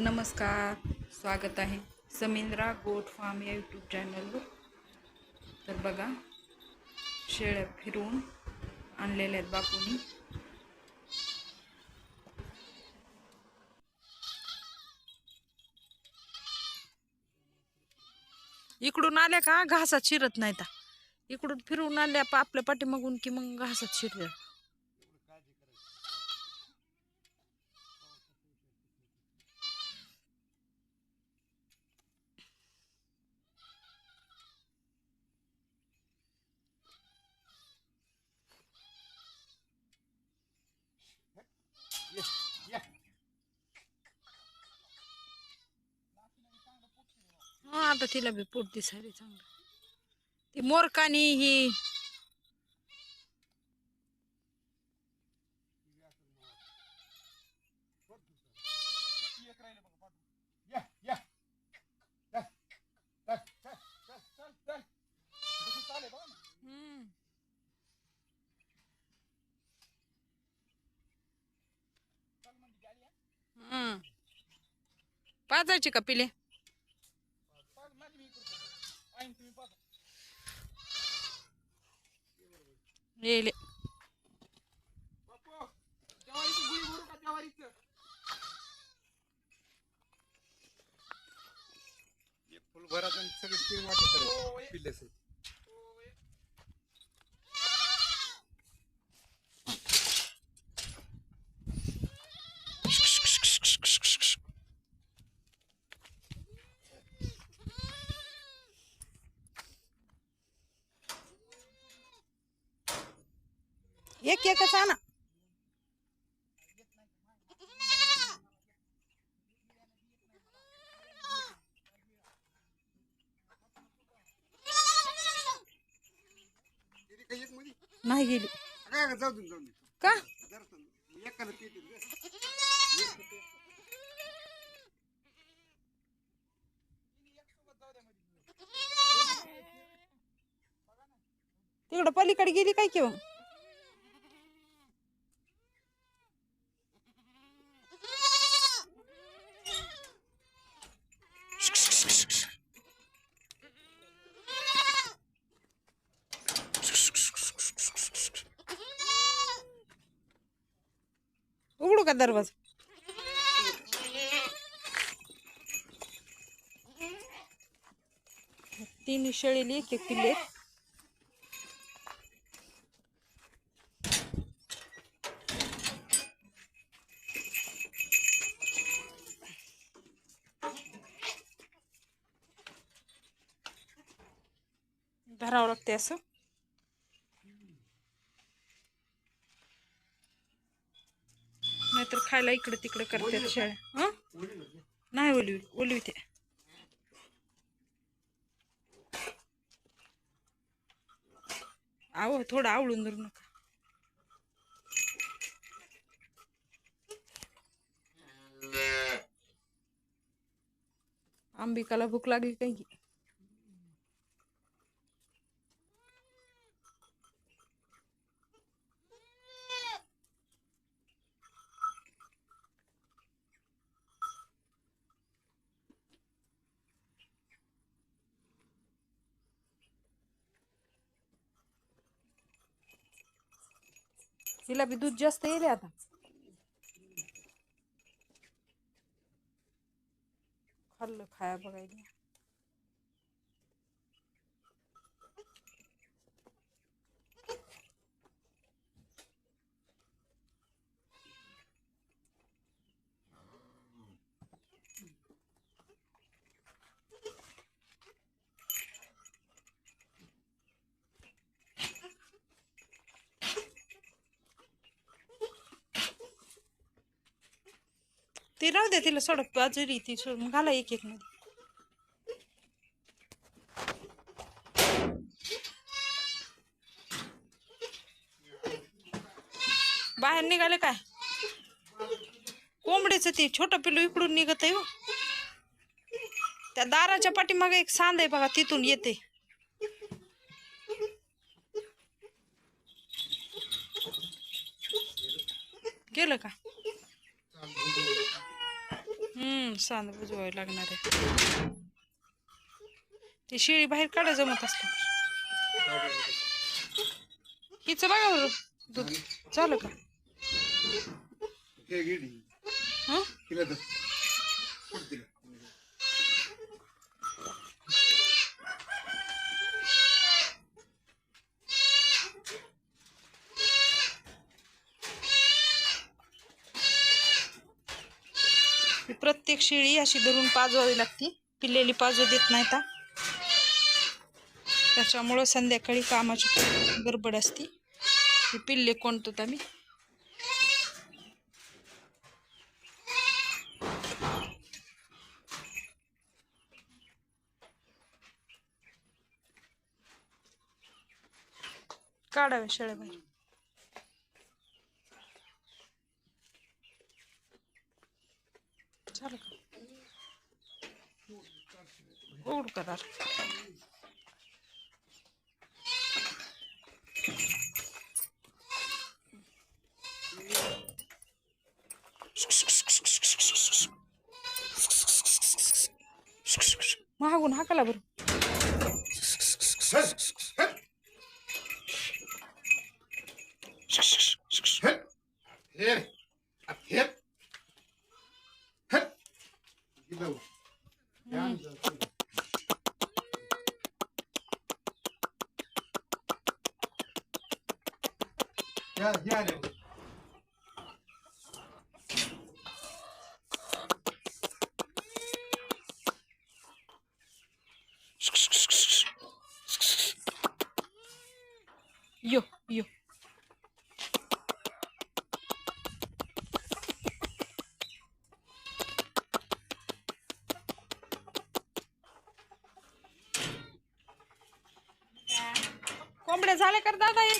नमस्कार स्वागत आहे समिंद्रा गोट फार्म या यूट्यूब चॅनलवर तर बघा शेळ्या फिरवून आणलेल्या आहेत बापूनी. इकडून आल्या का घासात शिरत नाही इकडून फिरवून आल्या पा आपल्या पाठीमागून की मग घासात शिरल्या हा आता तिला बी पोट दिसायला चांगलं. ती मोरकानी ही या का पिले? येले एक फुल भरात आणि सगळे तीन वाटे करायचे. एक एकच आणा. एक नाही गेली. का? जाऊ दे, जाऊ दे. का एकाला तिकडं पलीकडे गेली काय किंवा उघडू का दरवाजा तीन शेळीली एक एक पिल्ले धरावं लागते असं. खायला इकडे तिकडे करतात शाळा. हं? नाही ओली ओली ते आव थोडं आवळून धरू नका. अंबिकाला भूक लागली काही तिला बी दूध जास्त येईल आता. खाल्लं खाया बघायला ती राहू दे तिला सोड बाजूरी ती सोड घाला एक एक मध्ये. बाहेर निघाले काय? कोंबडीचं ते छोटं पिलू इकडून निघत आहे हो. त्या दाराच्या पाठीमागे एक सांद आहे बघा तिथून येते. गेलं का? हम्म सांद बुजवावी लागणार आहे. ती शिळी बाहेर काढा जमत असलं हिचं बघा बरं दूध. चालू का? हे गेली ही प्रत्येक शेळी अशी धरून पाजवावी लागती. पिल्लेली पाजू देत नाही का त्याच्यामुळं संध्याकाळी कामाची गडबड असती. ही पिल्ले कोणतो आम्ही? काढावे शेळ्या बाहेर चालेल का उघड का दार महागून हाकाला बरं Gel gel. Yo, yo.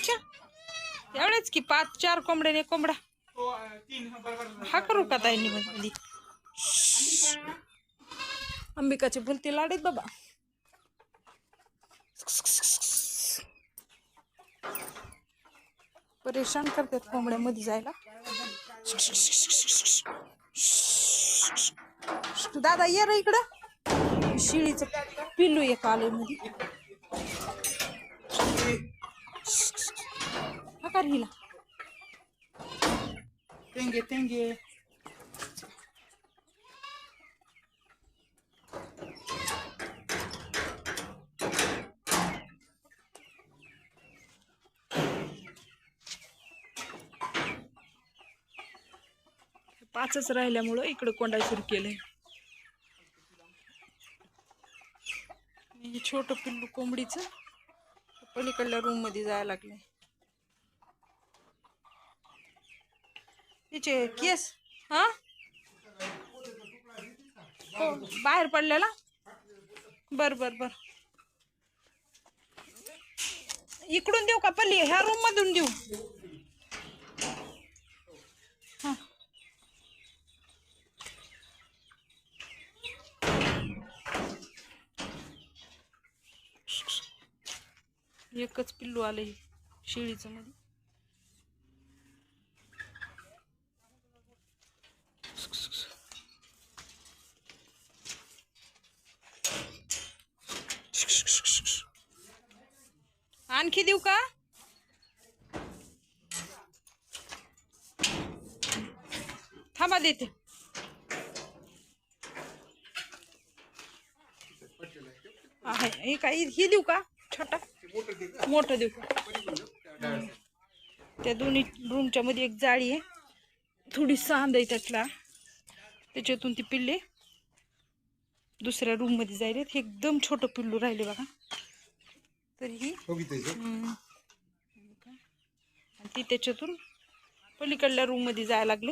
कर एवढेच की पाच चार कोंबड्या ने कोंबडा. हा करू का ताईंनी मध्ये अंबिकाचे भुलते लाडेत बाबा. परेशान करतात कोंबड्यामध्ये जायला. दादा ये रे इकडं. शिळीचं पिल्लू एक आलंयमध्ये हा कर हिला. Tenge tenge. पाचच राहिल्यामुळं इकडं कोंडा सुरू केलंय. हे छोटं पिल्लू कोंबडीचं पलीकडल्या रूममध्ये जायला लागले तिचे केस. हा? हो बाहेर पडलेला? बर बर बर. इकडून देऊ का पल्ली? ह्या रूम मधून देऊ. एकच पिल्लू आलं शिळीचं मध्ये. आणखी देऊ का? थांबा देते. आहे हे काय ही देऊ का? छोटा? मोठं देऊ का? त्या दोन्ही रूमच्या मध्ये एक जाळी आहे. थोडी सांद आहे त्यातला. त्याच्यातून ती पिल्ले दुसऱ्या रूममध्ये जायले एकदम छोटं पिल्लू राहिले बघा. तरीही. आणि ती त्याच्यातून पलीकडल्या रूममध्ये जायला लागले.